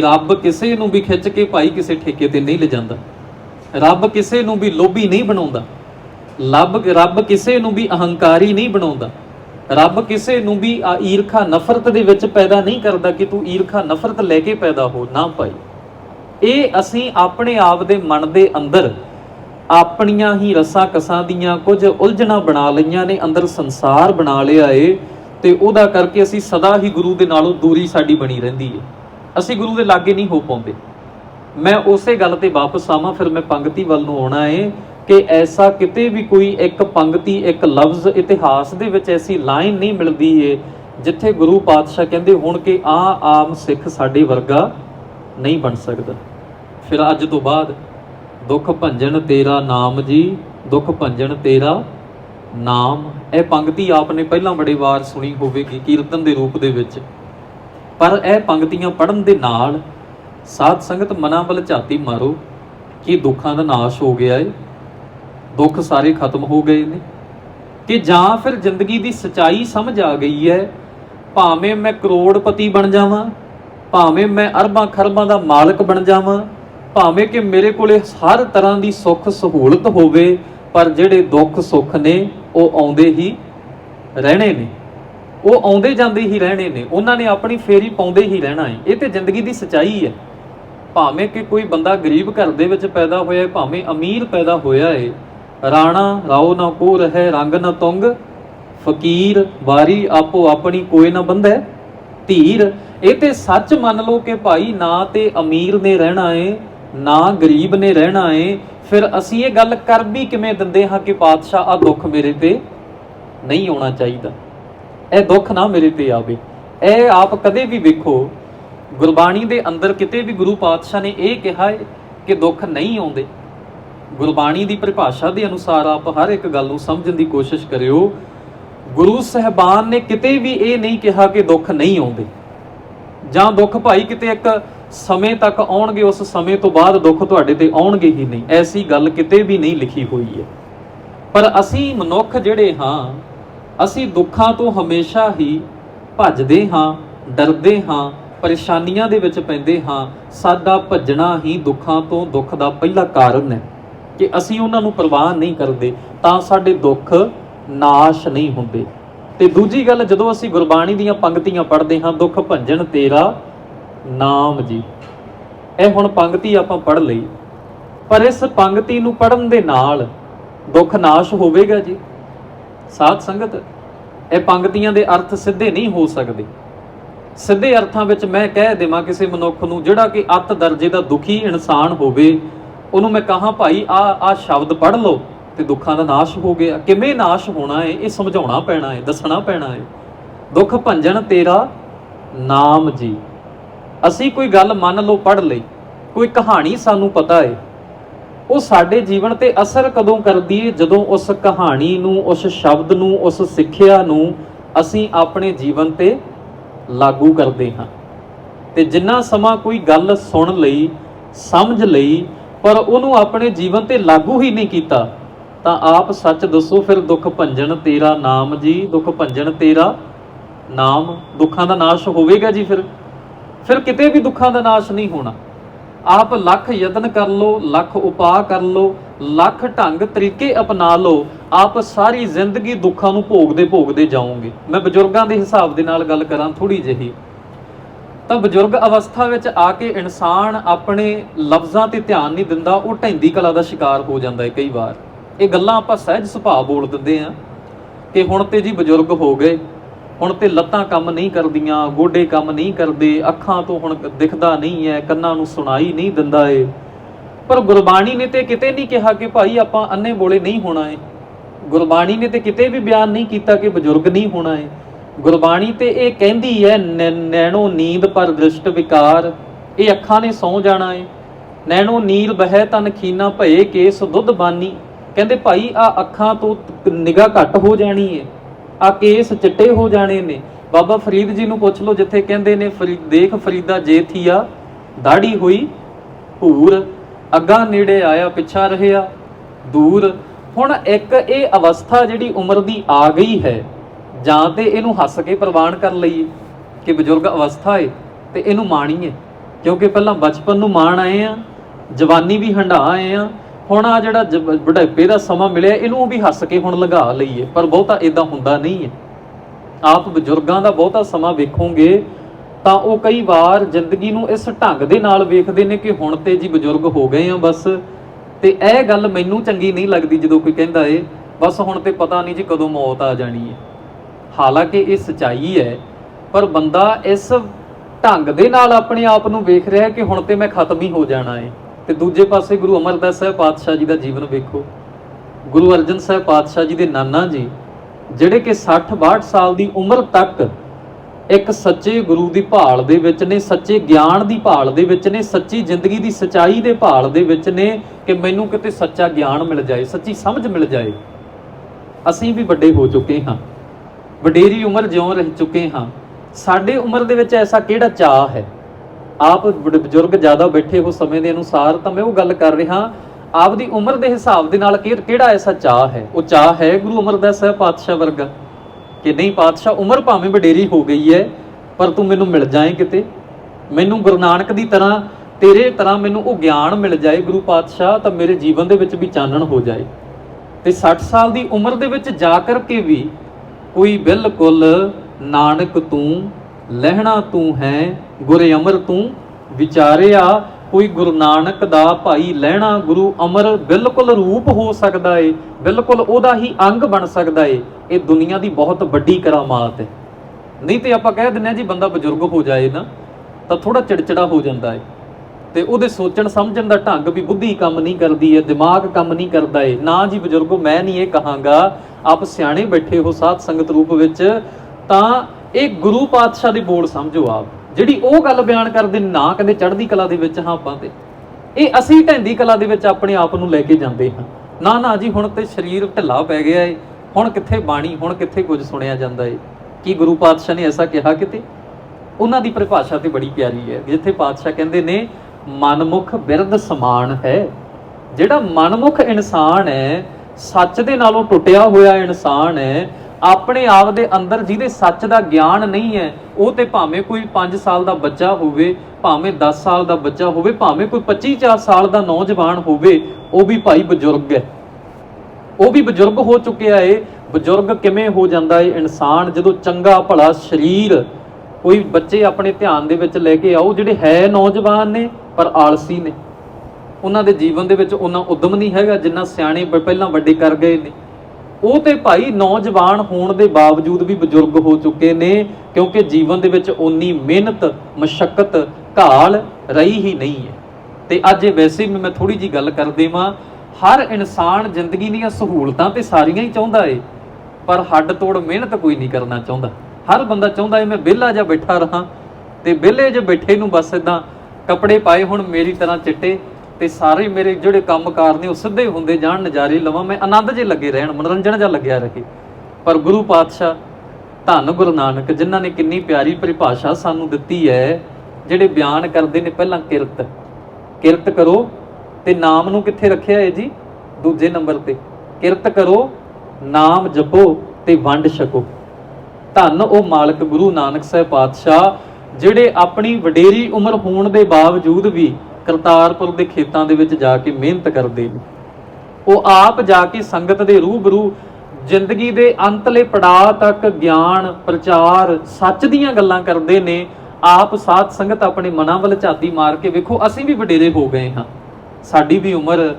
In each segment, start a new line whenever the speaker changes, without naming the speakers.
ਰੱਬ ਕਿਸੇ ਨੂੰ ਵੀ ਖਿੱਚ ਕੇ ਭਾਈ ਕਿਸੇ ਠੇਕੇ ਤੇ ਨਹੀਂ ਲਿਜਾਂਦਾ। ਰੱਬ ਕਿਸੇ ਨੂੰ ਵੀ ਲੋਭੀ ਨਹੀਂ ਬਣਾਉਂਦਾ। ਲੱਭ ਰੱਬ ਕਿਸੇ ਨੂੰ ਵੀ ਅਹੰਕਾਰੀ ਨਹੀਂ ਬਣਾਉਂਦਾ। ਰੱਬ ਕਿਸੇ ਨੂੰ ਵੀ ਆ ਈਰਖਾ ਨਫ਼ਰਤ ਦੇ ਵਿੱਚ ਪੈਦਾ ਨਹੀਂ ਕਰਦਾ ਕਿ ਤੂੰ ਈਰਖਾ ਨਫ਼ਰਤ ਲੈ ਕੇ ਪੈਦਾ ਹੋ, ਨਾ ਭਾਈ। ਇਹ ਅਸੀਂ ਆਪਣੇ ਆਪ ਦੇ ਮਨ ਦੇ ਅੰਦਰ ਆਪਣੀਆਂ ਹੀ ਰਸਾਂ ਕਸਾਂ ਦੀਆਂ ਕੁਝ ਉਲਝਣਾ ਬਣਾ ਲਈਆਂ ਨੇ, ਅੰਦਰ ਸੰਸਾਰ ਬਣਾ ਲਿਆ ਏ ਤੇ ਉਹਦਾ ਕਰਕੇ ਅਸੀਂ ਸਦਾ ਹੀ ਗੁਰੂ ਦੇ ਨਾਲੋਂ ਦੂਰੀ ਸਾਡੀ ਬਣੀ ਰਹਿੰਦੀ ਏ। ਅਸੀਂ ਗੁਰੂ ਦੇ ਲਾਗੇ ਨਹੀਂ ਹੋ ਪਾਉਂਦੇ। ਮੈਂ ਉਸੇ ਗੱਲ ਤੇ ਵਾਪਸ ਆਵਾਂ, ਫਿਰ ਮੈਂ ਪੰਗਤੀ ਵੱਲ ਨੂੰ ਆਉਣਾ ਏ ਕਿ ਐਸਾ ਕਿਤੇ ਵੀ ਕੋਈ ਇੱਕ ਪੰਗਤੀ, ਇੱਕ ਲਫ਼ਜ਼ ਇਤਿਹਾਸ ਦੇ ਵਿੱਚ ਐਸੀ ਲਾਈਨ ਨਹੀਂ ਮਿਲਦੀ ਏ ਜਿੱਥੇ ਗੁਰੂ ਪਾਤਸ਼ਾਹ ਕਹਿੰਦੇ ਹੁਣ ਕਿ ਆ ਆਮ ਸਿੱਖ ਸਾਡੇ ਵਰਗਾ ਨਹੀਂ ਬਣ ਸਕਦਾ। ਫਿਰ ਅੱਜ ਤੋਂ ਬਾਅਦ, ਦੁੱਖ ਭੰਜਨ ਤੇਰਾ ਨਾਮ ਜੀ, ਦੁੱਖ ਭੰਜਨ ਤੇਰਾ ਨਾਮ। ਇਹ ਪੰਗਤੀ ਆਪ ਨੇ ਪਹਿਲਾਂ ਬੜੇ ਵਾਰ ਸੁਣੀ ਹੋਵੇਗੀ ਕੀਰਤਨ ਦੇ ਰੂਪ ਦੇ ਵਿੱਚ। ਪਰ ਇਹ ਪੰਕਤੀਆਂ ਪੜਨ ਦੇ ਨਾਲ ਸਾਧ ਸੰਗਤ ਮਨਾਂ ਵੱਲ ਝਾਤੀ ਮਾਰੋ ਕਿ ਦੁੱਖਾਂ ਦਾ ਨਾਸ਼ ਹੋ ਗਿਆ ਏ, ਦੁੱਖ ਸਾਰੇ ਖਤਮ ਹੋ ਗਏ ਨੇ। ਕਿ ਜਾਂ ਫਿਰ ਜ਼ਿੰਦਗੀ ਦੀ ਸਚਾਈ ਸਮਝ ਆ ਗਈ ਹੈ ਭਾਵੇਂ ਮੈਂ ਕਰੋੜਪਤੀ ਬਣ ਜਾਵਾਂ, ਭਾਵੇਂ ਮੈਂ ਅਰਬਾਂ ਖਰਬਾਂ ਦਾ ਮਾਲਕ ਬਣ ਜਾਵਾਂ, ਭਾਵੇਂ ਕਿ ਮੇਰੇ ਕੋਲੇ ਹਰ ਤਰ੍ਹਾਂ ਦੀ ਸੁੱਖ ਸਹੂਲਤ ਹੋਵੇ, ਪਰ ਜਿਹੜੇ ਦੁੱਖ ਸੁੱਖ ਨੇ, ਉਹ ਆਉਂਦੇ ਹੀ ਰਹਿਣੇ ਨੇ। ਉਹ ਆਉਂਦੇ ਜਾਂਦੇ ਹੀ ਰਹਿਣੇ ਨੇ। ਉਹਨਾਂ ਨੇ ਆਪਣੀ ਫੇਰੀ ਪਾਉਂਦੇ ਹੀ ਰਹਿਣਾ ਹੈ ਇਹ ਤੇ ਜ਼ਿੰਦਗੀ ਦੀ ਸਚਾਈ ਹੈ ਭਾਵੇਂ ਕਿ ਕੋਈ ਬੰਦਾ ਗਰੀਬ ਘਰ ਦੇ ਵਿੱਚ ਪੈਦਾ ਹੋਇਆ ਹੈ ਭਾਵੇਂ ਅਮੀਰ ਪੈਦਾ ਹੋਇਆ ਹੈ ਰਾਣਾ, ਰਾਓ ਨਾ ਕੋ ਰਹਿ, ਰੰਗ ਨਾ ਤੁੰਗ, ਫਕੀਰ, ਵਾਰੀ ਆਪੋ ਆਪਣੀ ਕੋਈ ਨਾ ਬੰਧੈ, ਧੀਰ। ਇਹ ਤੇ ਸੱਚ ਮੰਨ ਲਓ ਕਿ ਭਾਈ ਨਾ ਤੇ ਅਮੀਰ ਨੇ ਰਹਿਣਾ ਏ, ਨਾ ਗਰੀਬ ਨੇ ਰਹਿਣਾ ਏ। ਫਿਰ ਅਸੀਂ ਇਹ ਗੱਲ ਕਰ ਵੀ ਕਿਵੇਂ ਦਿੰਦੇ ਹਾਂ ਕਿ ਪਾਤਸ਼ਾਹ ਆ ਦੁੱਖ ਮੇਰੇ ਤੇ ਨਹੀਂ ਆਉਣਾ ਚਾਹੀਦਾ। ਇਹ ਦੁੱਖ ਨਾ ਮੇਰੇ ਤੇ ਆਵੇ। ਇਹ ਆਪ ਕਦੇ ਵੀ ਵੇਖੋ, ਗੁਰਬਾਣੀ ਦੇ ਅੰਦਰ ਕਿਤੇ ਵੀ ਗੁਰੂ ਪਾਤਸ਼ਾਹ ਨੇ ਇਹ ਕਿਹਾ ਹੈ ਕਿ ਦੁੱਖ ਨਹੀਂ ਆਉਂਦੇ। ਗੁਰਬਾਣੀ ਦੀ ਪਰਿਭਾਸ਼ਾ ਦੇ ਅਨੁਸਾਰ ਆਪ ਹਰ ਇੱਕ ਗੱਲ ਨੂੰ ਸਮਝਣ ਦੀ ਕੋਸ਼ਿਸ਼ ਕਰਿਓ। ਗੁਰੂ ਸਹਿਬਾਨ ਨੇ ਕਿਤੇ ਵੀ ਇਹ ਨਹੀਂ ਕਿਹਾ ਕਿ ਦੁੱਖ ਨਹੀਂ ਆਉਂਦੇ। ਜਾਂ ਦੁੱਖ ਭਾਈ ਕਿਤੇ ਇੱਕ ਸਮੇਂ ਤੱਕ ਆਉਣਗੇ, ਉਸ ਸਮੇਂ ਤੋਂ ਬਾਅਦ ਦੁੱਖ ਤੁਹਾਡੇ ਤੇ ਆਉਣਗੇ ਹੀ ਨਹੀਂ। ਐਸੀ ਗੱਲ ਕਿਤੇ ਵੀ ਨਹੀਂ ਲਿਖੀ ਹੋਈ ਹੈ। ਪਰ ਅਸੀਂ ਮਨੁੱਖ ਜਿਹੜੇ ਹਾਂ ਅਸੀਂ ਦੁੱਖਾਂ ਤੋਂ ਹਮੇਸ਼ਾ ਹੀ ਭੱਜਦੇ ਹਾਂ, ਡਰਦੇ ਹਾਂ, ਪਰੇਸ਼ਾਨੀਆਂ ਦੇ ਵਿੱਚ ਪੈਂਦੇ ਹਾਂ। ਸਾਡਾ ਭੱਜਣਾ ਹੀ ਦੁੱਖਾਂ ਤੋਂ ਦੁੱਖ ਦਾ ਪਹਿਲਾ ਕਾਰਨ ਹੈ ਕਿ ਅਸੀਂ ਉਹਨਾਂ ਨੂੰ ਪਰਵਾਹ ਨਹੀਂ ਕਰਦੇ, ਤਾਂ ਸਾਡੇ ਦੁੱਖ ਨਾਸ਼ ਨਹੀਂ ਹੁੰਦੇ। ਤੇ ਦੂਜੀ ਗੱਲ, ਜਦੋਂ ਅਸੀਂ ਗੁਰਬਾਣੀ ਦੀਆਂ ਪੰਕਤੀਆਂ ਪੜ੍ਹਦੇ ਹਾਂ, ਦੁੱਖ ਭੰਜਨ ਤੇਰਾ ਨਾਮ ਜੀ। ਇਹ ਹੁਣ ਪੰਕਤੀ ਆਪਾਂ ਪੜ੍ਹ ਲਈ। ਪਰ ਇਸ ਪੰਕਤੀ ਨੂੰ ਪੜਨ ਦੇ ਨਾਲ ਦੁੱਖ ਨਾਸ਼ ਹੋਵੇਗਾ ਜੀ। ਸਾਧ ਸੰਗਤ, ਇਹ ਪੰਕਤੀਆਂ ਦੇ ਅਰਥ ਸਿੱਧੇ ਨਹੀਂ ਹੋ ਸਕਦੇ। ਸਿੱਧੇ ਅਰਥਾਂ ਵਿੱਚ ਮੈਂ ਕਹਿ ਦੇਵਾਂ ਕਿਸੇ ਮਨੁੱਖ ਨੂੰ, ਜਿਹੜਾ ਕਿ ਅਤ ਦਰਜੇ ਦਾ ਦੁਖੀ ਇਨਸਾਨ ਹੋਵੇ, ਉਹਨੂੰ ਮੈਂ ਕਹਾਂ, ਭਾਈ, ਆ ਆ ਸ਼ਬਦ ਪੜ੍ਹ ਲਓ ਤੇ ਦੁੱਖਾਂ ਦਾ ਨਾਸ਼ ਹੋ ਗਿਆ। ਕਿਵੇਂ ਨਾਸ਼ ਹੋਣਾ ਹੈ ਇਹ ਸਮਝਾਉਣਾ ਪੈਣਾ ਹੈ ਦੱਸਣਾ ਪੈਣਾ ਹੈ ਦੁੱਖ ਭੰਜਨ ਤੇਰਾ ਨਾਮ ਜੀ। ਅਸੀਂ ਕੋਈ ਗੱਲ ਮੰਨ ਲਓ ਪੜ੍ਹ ਲਈ, ਕੋਈ ਕਹਾਣੀ ਸਾਨੂੰ ਪਤਾ ਹੈ ਉਹ ਸਾਡੇ ਜੀਵਨ ਤੇ ਅਸਰ ਕਦੋਂ ਕਰਦੀ ਹੈ ਜਦੋਂ ਉਸ ਕਹਾਣੀ ਨੂੰ, ਉਸ ਸ਼ਬਦ ਨੂੰ, ਉਸ ਸਿੱਖਿਆ ਨੂੰ ਅਸੀਂ ਆਪਣੇ ਜੀਵਨ ਤੇ ਲਾਗੂ ਕਰਦੇ ਹਾਂ। ਤੇ ਜਿੰਨਾ ਸਮਾਂ ਕੋਈ ਗੱਲ ਸੁਣ ਲਈ, ਸਮਝ ਲਈ, ਪਰ ਉਹਨੂੰ ਆਪਣੇ ਜੀਵਨ ਤੇ ਲਾਗੂ ਹੀ ਨਹੀਂ ਕੀਤਾ, ਤਾਂ ਆਪ ਸੱਚ ਦੱਸੋ ਫਿਰ ਦੁੱਖ ਭੰਜਨ ਤੇਰਾ ਨਾਮ ਜੀ? ਦੁੱਖ ਭੰਜਨ ਤੇਰਾ ਨਾਮ, ਦੁੱਖਾਂ ਦਾ ਨਾਸ਼ ਹੋਵੇਗਾ ਜੀ ਫਿਰ? ਫਿਰ ਕਿਤੇ ਵੀ ਦੁੱਖਾਂ ਦਾ ਨਾਸ਼ ਨਹੀਂ ਹੋਣਾ। ਆਪ ਲੱਖ ਯਤਨ ਕਰ ਲੋ, ਲੱਖ ਉਪਾਅ ਕਰ ਲੋ, ਲੱਖ ਢੰਗ ਤਰੀਕੇ ਅਪਣਾ ਲੋ, ਆਪ ਸਾਰੀ ਜ਼ਿੰਦਗੀ ਦੁੱਖਾਂ ਨੂੰ ਭੋਗਦੇ ਭੋਗਦੇ ਜਾਓਗੇ। ਮੈਂ ਬਜ਼ੁਰਗਾਂ ਦੇ ਹਿਸਾਬ ਦੇ ਨਾਲ ਗੱਲ ਕਰਾਂ ਥੋੜੀ ਜਿਹੀ। ਤਾਂ ਬਜ਼ੁਰਗ ਅਵਸਥਾ ਵਿੱਚ ਆ ਕੇ ਇਨਸਾਨ ਆਪਣੇ ਲਫ਼ਜ਼ਾਂ ਤੇ ਧਿਆਨ ਨਹੀਂ ਦਿੰਦਾ, ਉਹ ਢੈਂਦੀ ਕਲਾ ਦਾ ਸ਼ਿਕਾਰ ਹੋ ਜਾਂਦਾ ਹੈ ਕਈ ਵਾਰ। ਇਹ ਗੱਲਾਂ ਆਪਾਂ ਸਹਿਜ ਸੁਭਾਅ ਬੋਲ ਦਿੰਦੇ ਆ ਕਿ ਹੁਣ ਤੇ ਜੀ ਬਜ਼ੁਰਗ ਹੋ ਗਏ। ਹੁਣ ਤੇ ਲੱਤਾਂ ਕੰਮ ਨਹੀਂ ਕਰਦੀਆਂ, ਗੋਡੇ ਕੰਮ ਨਹੀਂ ਕਰਦੇ, ਅੱਖਾਂ ਤੋਂ ਹੁਣ ਦਿਖਦਾ ਨਹੀਂ ਹੈ, ਕੰਨਾਂ ਨੂੰ ਸੁਣਾਈ ਨਹੀਂ ਦਿੰਦਾ ਏ। ਪਰ ਗੁਰਬਾਣੀ ਨੇ ਤੇ ਕਿਤੇ ਨਹੀਂ ਕਿਹਾ ਕਿ ਭਾਈ ਆਪਾਂ ਅੰਨੇ ਬੋਲੇ ਨਹੀਂ ਹੋਣਾ ਏ। ਗੁਰਬਾਣੀ ਨੇ ਤੇ ਕਿਤੇ ਵੀ ਬਿਆਨ ਨਹੀਂ ਕੀਤਾ ਕਿ ਬਜ਼ੁਰਗ ਨਹੀਂ ਹੋਣਾ ਏ। ਗੁਰਬਾਣੀ ਤੇ ਇਹ ਕਹਿੰਦੀ ਹੈ ਨੈਣੋ ਨੀਂਦ ਪਰ ਦ੍ਰਿਸ਼ਟ ਵਿਕਾਰ। ਇਹ ਅੱਖਾਂ ਨੇ ਸੌ ਜਾਣਾ ਏ। ਨੈਣੋ ਨੀਲ ਬਹਿ ਤਨ ਖੀਨਾ ਭਏ ਕੇਸ ਦੁੱਧ ਬਾਨੀ। ਕਹਿੰਦੇ ਭਾਈ ਆ ਅੱਖਾਂ ਤੋਂ ਨਿਗਾਹ ਘੱਟ ਹੋ ਜਾਣੀ ਏ। ਆ ਕੇਸ ਚਿੱਟੇ ਹੋ ਜਾਣੇ ਨੇ। ਬਾਬਾ ਫਰੀਦ ਜੀ ਨੂੰ ਪੁੱਛ ਲਓ ਜਿੱਥੇ ਕਹਿੰਦੇ ਨੇ, ਫਰੀ, ਦੇਖ ਫਰੀਦਾ ਜੇ ਥੀਆ ਦਾੜੀ ਹੋਈ ਹੂਰ ਅੱਗਾ ਨੇੜੇ ਆਇਆ, ਪਿੱਛਾ ਰਹਿਆ, ਦੂਰ। ਹੁਣ ਇੱਕ ਇਹ ਅਵਸਥਾ ਜਿਹੜੀ ਉਮਰ ਦੀ ਆ ਗਈ ਹੈ, ਜਾਂ ਤੇ ਇਹਨੂੰ ਹੱਸ ਕੇ ਪ੍ਰਵਾਨ ਕਰ ਲਈਏ ਕਿ ਬਜ਼ੁਰਗ ਅਵਸਥਾ ਏ ਤੇ ਇਹਨੂੰ ਮਾਣੀਏ। ਕਿਉਂਕਿ ਪਹਿਲਾਂ ਬਚਪਨ ਨੂੰ ਮਾਣ ਆਏ ਆ, ਜਵਾਨੀ ਵੀ ਹੰਢਾ ਆਏ ਆ ਹੁਣ ਆ ਜਿਹੜਾ ਜ- ਬੁਢਾਪੇ ਦਾ ਸਮਾਂ ਮਿਲਿਆ, ਇਹਨੂੰ ਵੀ ਹੱਸ ਕੇ ਹੁਣ ਲੰਘਾ ਲਈਏ, ਪਰ ਬਹੁਤਾ ਇਦਾਂ ਹੁੰਦਾ ਨਹੀਂ ਹੈ। ਆਪ ਬਜ਼ੁਰਗਾਂ ਦਾ ਬਹੁਤਾ ਸਮਾਂ ਵੇਖੋਗੇ, ਤਾਂ ਉਹ ਕਈ ਵਾਰ ਜ਼ਿੰਦਗੀ ਨੂੰ ਇਸ ਢੰਗ ਦੇ ਨਾਲ ਵੇਖਦੇ ਨੇ ਕਿ ਹੁਣ ਤੇ ਜੀ ਬਜ਼ੁਰਗ ਹੋ ਗਏ ਆ ਬਸ। ਤੇ ਇਹ ਗੱਲ ਮੈਨੂੰ ਚੰਗੀ ਨਹੀਂ ਲੱਗਦੀ ਜਦੋਂ ਕੋਈ ਕਹਿੰਦਾ ਏ, ਬਸ ਹੁਣ ਤੇ ਪਤਾ ਨਹੀਂ ਜੀ ਕਦੋਂ ਮੌਤ ਆ ਜਾਣੀ ਹੈ। ਹਾਲਾਂਕਿ ਇਹ ਸਚਾਈ ਹੈ, ਪਰ ਬੰਦਾ ਇਸ ਢੰਗ ਦੇ ਨਾਲ ਆਪਣੇ ਆਪ ਨੂੰ ਵੇਖ ਰਿਹਾ ਕਿ ਹੁਣ ਤੇ ਮੈਂ ਖਤਮ ਹੀ ਹੋ ਜਾਣਾ ਏ। ਤੇ ਦੂਜੇ ਪਾਸੇ ਗੁਰੂ ਅਮਰਦਾਸ ਸਾਹਿਬ ਪਾਤਸ਼ਾਹ ਜੀ ਦਾ ਜੀਵਨ ਵੇਖੋ। ਗੁਰੂ ਅਰਜਨ ਸਾਹਿਬ ਪਾਤਸ਼ਾਹ ਜੀ ਦੇ ਨਾਨਾ ਜੀ, ਜਿਹੜੇ ਕਿ 60 62 ਸਾਲ ਦੀ ਉਮਰ ਤੱਕ ਇੱਕ ਸੱਚੇ ਗੁਰੂ ਦੀ ਭਾਲ ਦੇ ਵਿੱਚ ਨੇ, ਸੱਚੇ ਗਿਆਨ ਦੀ ਭਾਲ ਦੇ ਵਿੱਚ ਨੇ, ਸੱਚੀ ਜ਼ਿੰਦਗੀ ਦੀ ਸਚਾਈ ਦੇ ਭਾਲ ਦੇ ਵਿੱਚ ਨੇ ਕਿ ਮੈਨੂੰ ਕਿਤੇ ਸੱਚਾ ਗਿਆਨ ਮਿਲ ਜਾਏ, ਸੱਚੀ ਸਮਝ ਮਿਲ ਜਾਏ। ਅਸੀਂ ਵੀ ਵੱਡੇ ਹੋ ਚੁੱਕੇ ਹਾਂ। ਵਡੇਰੀ ਉਮਰ ਜਿਉਂ ਰਹਿ ਚੁੱਕੇ ਹਾਂ। ਸਾਡੇ ਉਮਰ ਦੇ ਵਿੱਚ ਐਸਾ ਕਿਹੜਾ ਚਾਹ ਹੈ? ਆਪ ਬਜ਼ੁਰਗ ਜ਼ਿਆਦਾ ਬੈਠੇ ਹੋ ਸਮੇਂ ਦੇ ਅਨੁਸਾਰ ਤਾਂ ਮੈਂ ਉਹ ਗੱਲ ਕਰ ਰਿਹਾ ਆਪ ਦੀ ਉਮਰ ਦੇ ਹਿਸਾਬ ਦੇ ਨਾਲ ਕਿਹੜਾ ਐਸਾ ਚਾਹ ਹੈ? ਉਹ ਚਾਹ ਹੈ ਗੁਰੂ ਅਮਰਦਾਸ ਸਾਹਿਬ ਪਾਤਸ਼ਾਹ ਵਰਗਾ ਕਿ ਨਹੀਂ ਪਾਤਸ਼ਾਹ, ਉਮਰ ਭਾਵੇਂ ਵਡੇਰੀ ਹੋ ਗਈ ਹੈ, ਪਰ ਤੂੰ ਮੈਨੂੰ ਮਿਲ ਜਾਏ ਕਿਤੇ। ਮੈਨੂੰ ਗੁਰੂ ਨਾਨਕ ਦੀ ਤਰ੍ਹਾਂ, ਤੇਰੇ ਤਰ੍ਹਾਂ ਮੈਨੂੰ ਉਹ ਗਿਆਨ ਮਿਲ ਜਾਏ ਗੁਰੂ ਪਾਤਸ਼ਾਹ, ਤਾਂ ਮੇਰੇ ਜੀਵਨ ਦੇ ਵਿੱਚ ਵੀ ਚਾਨਣ ਹੋ ਜਾਏ। ਤੇ 60 ਸਾਲ ਦੀ ਉਮਰ ਦੇ ਵਿੱਚ ਜਾ ਕਰਕੇ ਵੀ ਕੋਈ ਬਿਲਕੁਲ ਨਾਨਕ ਤੂੰ ਲਹਿਣਾ ਤੂੰ ਹੈ, ਗੁਰੇ ਅਮਰ ਤੂੰ। ਵਿਚਾਰਿਆ, ਕੋਈ ਗੁਰੂ ਨਾਨਕ ਦਾ ਭਾਈ ਲਹਿਣਾ ਗੁਰੂ ਅਮਰ ਬਿਲਕੁਲ ਰੂਪ ਹੋ ਸਕਦਾ ਏ, ਬਿਲਕੁਲ ਉਹਦਾ ਹੀ ਅੰਗ ਬਣ ਸਕਦਾ ਏ। ਇਹ ਦੁਨੀਆ ਦੀ ਬਹੁਤ ਵੱਡੀ ਕਰਾਮਾਤ ਹੈ ਨਹੀਂ ਤੇ ਆਪਾਂ ਕਹਿ ਦਿੰਦੇ ਆ ਜੀ, ਬੰਦਾ ਬਜ਼ੁਰਗ ਹੋ ਜਾਏ ਨਾ, ਤਾਂ ਥੋੜਾ ਚਿੜਚਿੜਾ ਹੋ ਜਾਂਦਾ ਏ। ਤੇ ਉਹਦੇ ਸੋਚਣ ਸਮਝਣ ਦਾ ਢੰਗ ਵੀ ਬੁੱਧੀ ਕੰਮ ਨਹੀਂ ਕਰਦੀ ਹੈ ਦਿਮਾਗ ਕੰਮ ਨਹੀਂ ਕਰਦਾ ਏ। ਨਾ ਜੀ ਬਜ਼ੁਰਗੋ, ਮੈਂ ਨਹੀਂ ਇਹ ਕਹਾਂਗਾ, ਆਪ ਸਿਆਣੇ ਬੈਠੇ ਹੋ ਸਾਧ ਸੰਗਤ ਰੂਪ ਵਿੱਚ, ਤਾਂ ਇਹ ਗੁਰੂ ਪਾਤਸ਼ਾਹ ਦੇ ਬੋਲ ਸਮਝੋ ਆਪ। ਜਿਹੜੀ ਉਹ ਗੱਲ ਬਿਆਨ ਕਰਦੇ ਨਾ, ਕਹਿੰਦੇ ਚੜ੍ਹਦੀ ਕਲਾ ਦੇ ਵਿੱਚ ਹਾਂ ਆਪਾਂ ਤੇ। ਇਹ ਅਸੀਂ ਢੈਂਦੀ ਕਲਾ ਦੇ ਵਿੱਚ ਆਪਣੇ ਆਪ ਨੂੰ ਲੈ ਕੇ ਜਾਂਦੇ ਹਾਂ। ਨਾ ਨਾ ਜੀ, ਹੁਣ ਤੇ ਸਰੀਰ ਢਿੱਲਾ ਪੈ ਗਿਆ ਏ। ਹੁਣ ਕਿੱਥੇ ਬਾਣੀ, ਹੁਣ ਕਿੱਥੇ ਕੁਝ ਸੁਣਿਆ ਜਾਂਦਾ ਏ। ਕੀ ਗੁਰੂ ਪਾਤਸ਼ਾਹ ਨੇ ਐਸਾ ਕਿਹਾ ਕਿਤੇ? ਉਹਨਾਂ ਦੀ ਪਰਿਭਾਸ਼ਾ ਤੇ ਬੜੀ ਪਿਆਰੀ ਹੈ ਜਿੱਥੇ ਪਾਤਸ਼ਾਹ ਕਹਿੰਦੇ ਨੇ, ਮਨਮੁਖ ਬਿਰਧ ਸਮਾਨ ਹੈ। ਜਿਹੜਾ ਮਨਮੁਖ ਇਨਸਾਨ ਹੈ, ਸੱਚ ਦੇ ਨਾਲੋਂ ਟੁੱਟਿਆ ਹੋਇਆ ਇਨਸਾਨ ਹੈ ਆਪਣੇ ਆਪ ਦੇ ਅੰਦਰ ਜਿਹਦੇ ਸੱਚ ਦਾ ਗਿਆਨ ਨਹੀਂ ਹੈ, ਉਹ ਤੇ ਭਾਵੇਂ ਕੋਈ 5 ਸਾਲ ਦਾ ਬੱਚਾ ਹੋਵੇ, ਭਾਵੇਂ 10 ਸਾਲ ਦਾ ਬੱਚਾ ਹੋਵੇ, ਭਾਵੇਂ ਕੋਈ 25 4 ਸਾਲ ਦਾ ਨੌਜਵਾਨ ਹੋਵੇ, ਉਹ ਵੀ ਭਾਈ ਬਜ਼ੁਰਗ ਹੈ। ਉਹ ਵੀ ਬਜ਼ੁਰਗ ਹੋ ਚੁੱਕਿਆ ਏ। ਬਜ਼ੁਰਗ ਕਿਵੇਂ ਹੋ ਜਾਂਦਾ ਏ? ਇਨਸਾਨ ਜਦੋਂ ਚੰਗਾ ਭਲਾ ਸਰੀਰ ਕੋਈ ਬੱਚੇ ਆਪਣੇ ਧਿਆਨ ਦੇ ਵਿੱਚ ਲੈ ਕੇ ਆਓ, ਜਿਹੜੇ ਹੈ ਨੌਜਵਾਨ ਨੇ, ਪਰ ਆਲਸੀ ਨੇ। ਉਹਨਾਂ ਦੇ ਜੀਵਨ ਦੇ ਵਿੱਚ ਉਹਨਾਂ ਉਦਮ ਨਹੀਂ ਹੈਗਾ, ਜਿੰਨਾ ਸਿਆਣੇ ਪਹਿਲਾਂ ਵੱਡੇ ਕਰ ਗਏ ਨੇ। ਉਹ ਤੇ ਭਾਈ ਨੌਜਵਾਨ ਹੋਣ ਦੇ ਬਾਵਜੂਦ ਵੀ ਬਜ਼ੁਰਗ ਹੋ ਚੁੱਕੇ ਨੇ, ਕਿਉਂਕਿ ਜੀਵਨ ਦੇ ਵਿੱਚ ਓਨੀ ਮਿਹਨਤ, ਮਸ਼ਕਤ, ਘਾਲ ਰਹੀ ਹੀ ਨਹੀਂ ਹੈ। ਤੇ ਅੱਜ ਵੈਸੇ ਵੀ ਮੈਂ ਥੋੜੀ ਜੀ ਗੱਲ ਕਰ ਦੇਵਾਂ, ਹਰ ਇਨਸਾਨ ਜ਼ਿੰਦਗੀ ਦੀਆਂ ਸਹੂਲਤਾਂ ਤੇ ਸਾਰੀਆਂ ਹੀ ਚਾਹੁੰਦਾ ਏ, ਪਰ ਹੱਡ ਤੋੜ ਮਿਹਨਤ ਕੋਈ ਨਹੀਂ ਕਰਨਾ ਚਾਹੁੰਦਾ। ਹਰ ਬੰਦਾ ਚਾਹੁੰਦਾ ਏ, ਮੈਂ ਵਿਹਲਾ ਜਿਹਾ ਬੈਠਾ ਰਹਾ, ਤੇ ਵਿਹਲੇ ਜੇ ਬੈਠੇ ਨੂੰ ਬਸ ਇਦਾਂ ਕੱਪੜੇ ਪਾਏ ਹੁਣ ਮੇਰੀ ਤਰ੍ਹਾਂ ਚਿੱਟੇ ਤੇ ਸਾਰੇ ਮੇਰੇ ਜਿਹੜੇ ਕੰਮਕਾਰ ਨੇ ਉਹ ਸਿੱਧੇ ਹੁੰਦੇ ਜਾਣ ਨਜ਼ਾਰੇ ਲਵਾਂ। ਮੈਂ ਆਨੰਦ ਜੇ ਲੱਗੇ ਰਹਿਣ, ਮਨੋਰੰਜਨ ਜਿਹਾ ਲੱਗਿਆ ਰਹੇ। ਪਰ ਗੁਰੂ ਪਾਤਸ਼ਾਹ, ਧੰਨ ਗੁਰੂ ਨਾਨਕ, ਜਿਨ੍ਹਾਂ ਨੇ ਕਿੰਨੀ ਪਿਆਰੀ ਪਰਿਭਾਸ਼ਾ ਸਾਨੂੰ ਦਿੱਤੀ ਹੈ, ਜਿਹੜੇ ਬਿਆਨ ਕਰਦੇ ਨੇ ਪਹਿਲਾਂ ਕਿਰਤ। ਕਿਰਤ ਕਰੋ ਤੇ ਨਾਮ ਨੂੰ ਕਿੱਥੇ ਰੱਖਿਆ ਹੈ ਜੀ? ਦੂਜੇ ਨੰਬਰ ਤੇ। ਕਿਰਤ ਕਰੋ, ਨਾਮ ਜਪੋ ਤੇ ਵੰਡ ਛਕੋ। ਧੰਨ ਉਹ ਮਾਲਕ ਗੁਰੂ ਨਾਨਕ ਸਾਹਿਬ ਪਾਤਸ਼ਾਹ, ਜਿਹੜੇ ਆਪਣੀ ਵਡੇਰੀ ਉਮਰ ਹੋਣ ਦੇ ਬਾਵਜੂਦ ਵੀ ਕਰਤਾਰਪੁਰ ਦੇ ਖੇਤਾਂ ਦੇ ਵਿੱਚ ਜਾ ਕੇ ਮਿਹਨਤ ਕਰਦੇ ਨੇ। ਉਹ ਆਪ ਜਾ ਕੇ ਸੰਗਤ ਦੇ ਰੂਬਰੂ ਜ਼ਿੰਦਗੀ ਦੇ ਅੰਤਲੇ ਪੜਾਅ ਤੱਕ ਗਿਆਨ, ਪ੍ਰਚਾਰ, ਸੱਚ ਦੀਆਂ ਗੱਲਾਂ ਕਰਦੇ ਨੇ। ਆਪ ਸਾਧ ਸੰਗਤ ਆਪਣੇ ਮਨਾਂ ਵੱਲ ਝਾਤੀ ਮਾਰ ਕੇ ਵੇਖੋ, ਅਸੀਂ ਵੀ ਵਡੇਰੇ ਹੋ ਗਏ ਹਾਂ। ਸਾਡੀ ਵੀ ਉਮਰ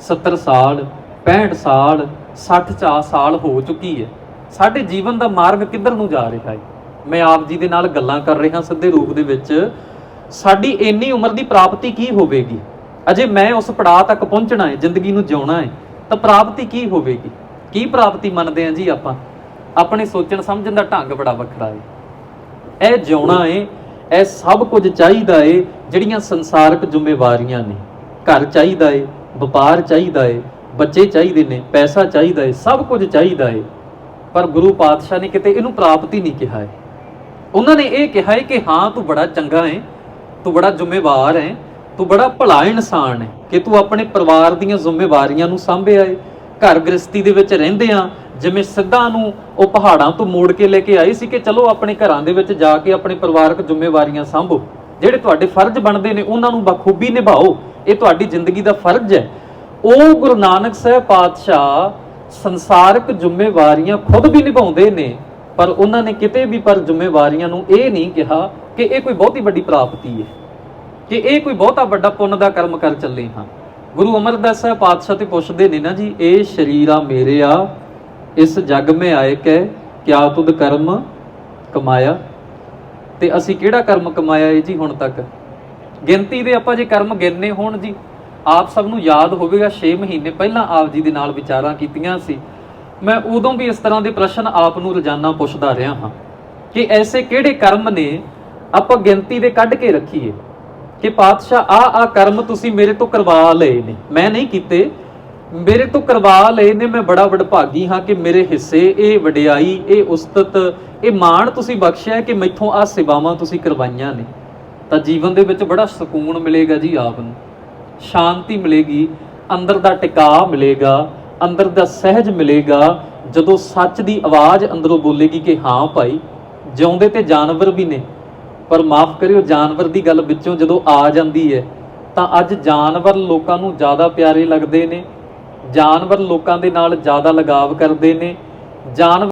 70 ਸਾਲ 65 ਸਾਲ 60 ਚਾ ਸਾਲ ਹੋ ਚੁੱਕੀ ਹੈ। ਸਾਡੇ ਜੀਵਨ ਦਾ ਮਾਰਗ ਕਿੱਧਰ ਨੂੰ ਜਾ ਰਿਹਾ ਹੈ? ਮੈਂ ਆਪ ਜੀ ਦੇ ਨਾਲ ਗੱਲਾਂ ਕਰ ਰਿਹਾ, ਸਿੱਧੇ ਰੂਪ ਦੇ ਵਿੱਚ ਸਾਡੀ ਇੰਨੀ ਉਮਰ ਦੀ ਪ੍ਰਾਪਤੀ ਕੀ ਹੋਵੇਗੀ? ਅਜੇ ਮੈਂ ਉਸ ਪੜਾਅ ਤੱਕ ਪਹੁੰਚਣਾ ਹੈ, ਜ਼ਿੰਦਗੀ ਨੂੰ ਜਿਉਣਾ ਹੈ, ਤਾਂ ਪ੍ਰਾਪਤੀ ਕੀ ਹੋਵੇਗੀ? ਕੀ ਪ੍ਰਾਪਤੀ ਮੰਨਦੇ ਹਾਂ ਜੀ ਆਪਾਂ? ਆਪਣੇ ਸੋਚਣ ਸਮਝਣ ਦਾ ਢੰਗ ਬੜਾ ਵੱਖਰਾ ਹੈ। ਇਹ ਜਿਉਣਾ ਹੈ, ਇਹ ਸਭ ਕੁਝ ਚਾਹੀਦਾ ਏ ਜਿਹੜੀਆਂ ਸੰਸਾਰਕ ਜ਼ਿੰਮੇਵਾਰੀਆਂ ਨੇ। ਘਰ ਚਾਹੀਦਾ ਏ ਵਪਾਰ ਚਾਹੀਦਾ ਏ ਬੱਚੇ ਚਾਹੀਦੇ ਨੇ, ਪੈਸਾ ਚਾਹੀਦਾ ਏ ਸਭ ਕੁਝ ਚਾਹੀਦਾ ਏ ਪਰ ਗੁਰੂ ਪਾਤਸ਼ਾਹ ਨੇ ਕਿਤੇ ਇਹਨੂੰ ਪ੍ਰਾਪਤੀ ਨਹੀਂ ਕਿਹਾ ਏ ਉਹਨਾਂ ਨੇ ਇਹ ਕਿਹਾ ਏ ਕਿ ਹਾਂ, ਤੂੰ ਬੜਾ ਚੰਗਾ ਏ ਤੂੰ ਬੜਾ ਜ਼ਿੰਮੇਵਾਰ ਹੈ, ਤੂੰ ਬੜਾ ਭਲਾ ਇਨਸਾਨ ਹੈ ਕਿ ਤੂੰ ਆਪਣੇ ਪਰਿਵਾਰ ਦੀਆਂ ਜ਼ਿੰਮੇਵਾਰੀਆਂ ਨੂੰ ਸੰਭਿਆ ਏ। ਘਰ ਗ੍ਰਸਤੀ ਦੇ ਵਿੱਚ ਰਹਿੰਦੇ ਆ, ਜਿਵੇਂ ਸਿੱਧਾ ਨੂੰ ਉਹ ਪਹਾੜਾਂ ਤੋਂ ਮੋੜ ਕੇ ਲੈ ਕੇ ਆਏ ਸੀ ਕਿ ਚਲੋ ਆਪਣੇ ਘਰਾਂ ਦੇ ਵਿੱਚ ਜਾ ਕੇ ਆਪਣੇ ਪਰਿਵਾਰਕ ਜ਼ਿੰਮੇਵਾਰੀਆਂ ਸੰਭੋ। ਜਿਹੜੇ ਤੁਹਾਡੇ ਫਰਜ਼ ਬਣਦੇ ਨੇ, ਉਹਨਾਂ ਨੂੰ ਬਖੂਬੀ ਨਿਭਾਓ। ਇਹ ਤੁਹਾਡੀ ਜ਼ਿੰਦਗੀ ਦਾ ਫਰਜ਼ ਹੈ। ਉਹ ਗੁਰੂ ਨਾਨਕ ਸਾਹਿਬ ਪਾਤਸ਼ਾਹ ਸੰਸਾਰਕ ਜ਼ਿੰਮੇਵਾਰੀਆਂ ਖੁਦ ਵੀ ਨਿਭਾਉਂਦੇ ਨੇ। ਪਰ ਉਹਨਾਂ ਨੇ ਕਿਤੇ ਵੀ ਪਰ ਜ਼ਿੰਮੇਵਾਰੀਆਂ ਨੂੰ ਇਹ ਨਹੀਂ ਕਿਹਾ ਕਿ ਇਹ ਕੋਈ ਬਹੁਤੀ ਵੱਡੀ ਪ੍ਰਾਪਤੀ ਹੈ, ਕਿ ਇਹ ਕੋਈ ਬਹੁਤਾ ਵੱਡਾ ਪੁੰਨ ਦਾ ਕਰਮ ਕਰ ਚੱਲੇ ਹਾਂ। ਗੁਰੂ ਅਮਰਦਾਸ ਸਾਹਿਬ ਪਾਤਸ਼ਾਹ ਤੇ ਪੁੱਛਦੇ ਨੇ ਨਾ ਜੀ, ਇਹ ਸਰੀਰ ਆ ਮੇਰੇ ਆ, ਇਸ ਜਗ ਮੇ ਆਏ ਕੈ ਕਿਆ ਤੁਧ ਕਰਮ ਕਮਾਇਆ? ਤੇ ਅਸੀਂ ਕਿਹੜਾ ਕਰਮ ਕਮਾਇਆ ਹੈ ਜੀ ਹੁਣ ਤੱਕ? ਗਿਣਤੀ ਦੇ ਆਪਾਂ ਜੇ ਕਰਮ ਗਿਣਨੇ ਹੋਣ ਜੀ, ਆਪ ਸਭ ਨੂੰ ਯਾਦ ਹੋਵੇਗਾ 6 ਮਹੀਨੇ ਪਹਿਲਾਂ ਆਪ ਜੀ ਦੇ ਨਾਲ ਵਿਚਾਰਾਂ ਕੀਤੀਆਂ ਸੀ। ਮੈਂ ਉਦੋਂ ਵੀ ਇਸ ਤਰ੍ਹਾਂ ਦੇ ਪ੍ਰਸ਼ਨ ਆਪ ਨੂੰ ਰੋਜ਼ਾਨਾ ਪੁੱਛਦਾ ਰਿਹਾ ਹਾਂ ਕਿ ਐਸੇ ਕਿਹੜੇ ਕਰਮ ਨੇ ਆਪਾਂ ਗਿਣਤੀ ਦੇ ਕੱਢ ਕੇ ਰੱਖੀਏ ਕਿ ਪਾਤਸ਼ਾਹ ਆ ਆ ਕਰਮ ਤੁਸੀਂ ਮੇਰੇ ਤੋਂ ਕਰਵਾ ਲਏ ਨੇ। ਮੈਂ ਨਹੀਂ ਕੀਤੇ। ਮੇਰੇ ਤੋਂ ਕਰਵਾ ਲਏ ਨੇ, ਮੈਂ ਬੜਾ ਵਡਭਾਗੀ ਹਾਂ ਕਿ ਮੇਰੇ ਹਿੱਸੇ ਇਹ ਵਡਿਆਈ, ਇਹ ਉਸਤਤ, ਇਹ ਮਾਣ ਤੁਸੀਂ ਬਖਸ਼ਿਆ ਕਿ ਮੈਥੋਂ ਆ ਸੇਵਾਵਾਂ ਤੁਸੀਂ ਕਰਵਾਈਆਂ ਨੇ। ਤਾਂ ਜੀਵਨ ਦੇ ਵਿੱਚ ਬੜਾ ਸਕੂਨ ਮਿਲੇਗਾ ਜੀ ਆਪ ਨੂੰ। ਸ਼ਾਂਤੀ ਮਿਲੇਗੀ, ਅੰਦਰ ਦਾ ਟਿਕਾਅ ਮਿਲੇਗਾ ਅੰਦਰ ਦਾ ਸਹਿਜ ਮਿਲੇਗਾ। ਜਦੋਂ ਸੱਚ ਦੀ ਆਵਾਜ਼ ਅੰਦਰੋਂ ਬੋਲੇਗੀ ਕਿ ਹਾਂ ਭਾਈ, ਜਿਉਂਦੇ ਤੇ ਜਾਨਵਰ ਵੀ ਨੇ। ਪਰ ਮਾਫ ਕਰਿਓ, ਜਾਨਵਰ ਦੀ ਗੱਲ ਵਿੱਚੋਂ ਜਦੋਂ ਆ ਜਾਂਦੀ ਹੈ, ਤਾਂ ਅੱਜ ਜਾਨਵਰ ਲੋਕਾਂ ਨੂੰ ਜ਼ਿਆਦਾ ਪਿਆਰੇ ਲੱਗਦੇ ਨੇ। ਜਾਨਵਰ ਲੋਕਾਂ ਦੇ ਨਾਲ ਜ਼ਿਆਦਾ ਲਗਾਵ ਕਰਦੇ ਨੇ। ਜਾਨਵਰ